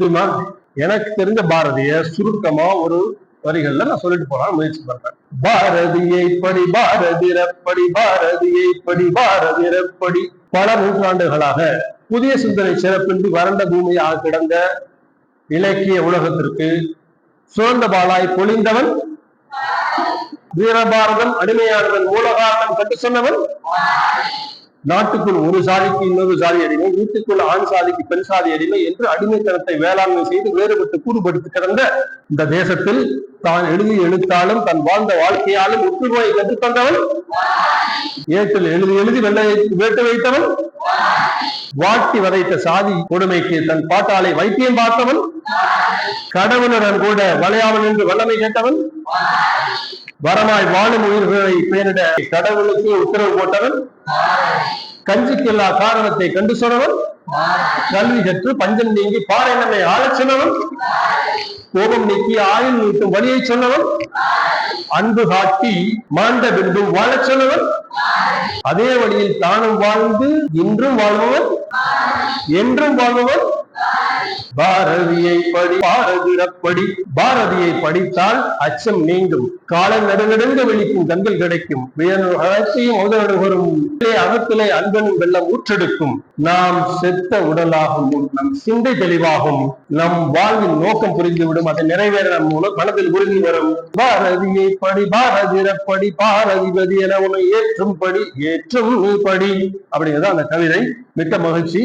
தெரியுமா? எனக்கு தெரிஞ்ச பாரதிய சுருக்கமா ஒரு வரிகள்ல நான் சொல்லிட்டு போலாம் முயற்சி பண்றேன். பாரதியை படி பாரதிரப்படி பாரதியை படி பாரதிரப்படி பல நூற்றாண்டுகளாக புதிய சிந்தனை சிறப்பின்றி வறண்ட பூமியாக கிடந்த இலக்கிய உலகத்திற்கு சுழந்த பாலாய் பொழிந்தவன் வீரபாரதம் அடிமையானவன் மூலகாரணம் கண்டு சொன்னவன் நாட்டுக்குள் ஒரு சாதிக்கு இன்னொரு சாதி அடிமை வீட்டுக்குள் ஆண் சாதிக்கு பெண் சாதி அடிமை என்று அடிமைத்தனத்தை வேளாண்மை செய்து வேறுபட்டு கூறுபடுத்தி கிடந்த இந்த தேசத்தில் தான் எழுதிய எழுத்தாலும் தன் வாழ்ந்த வாழ்க்கையாலும் ஒற்றுமையை கற்றுத்தந்தவன் ஏட்டில் எழுதி எழுதி வெள்ளை வேட்டு வைத்தவன் வாட்டி வதைத்த சாதி கொடுமைக்கு தன் பாட்டாளை வைத்தியம் பார்த்தவன் கடவுளுடன் கூட வளையாமல் என்று வல்லமை கேட்டவன் வரமாய் வாழும் உயிர்களை பேரிட கடவுளுக்கு உத்தரவு போட்டவன் கஞ்சிக்கில்லா காரணத்தை கண்டு சொன்னவன் கல்வி கற்று பஞ்சம் நீங்கி பாறை நம்மை ஆளச் சொன்னவன் கோபம் நீக்கி ஆயுள் நீட்டும் வழியை சொன்னவன் அன்பு காட்டி மாண்ட பின்பும் வாழச் சொன்னவன் அதே வழியில் தானும் வாழ்ந்து இன்றும் வாழ்பவன் என்றும் வாழ்பவன் பாரதியை படி பாரதிரப்படி பாரதியை படித்தால் அச்சம் நீங்கும். காலம் நடுநடுங்க விழிக்கும் கண்கள் கிடைக்கும். அனைத்தையும் முதலிடுவரும் அகத்திலே அன்பனும் வெள்ளம் ஊற்றெடுக்கும். நாம் செத்த உடலாகும். நம் சிந்தை தெளிவாகும். நம் வாழ்வின் நோக்கம் புரிந்துவிடும். அதை நிறைவேற நம் மூலம் மனதில் புரிந்து வரும் பாரதியை படி பாரதிரப்படி பாரதிபதி என உன்னை ஏற்றும் படி ஏற்றும் நீ படி. அப்படிங்கிறது அந்த கவிதை. மிக்க மகிழ்ச்சி.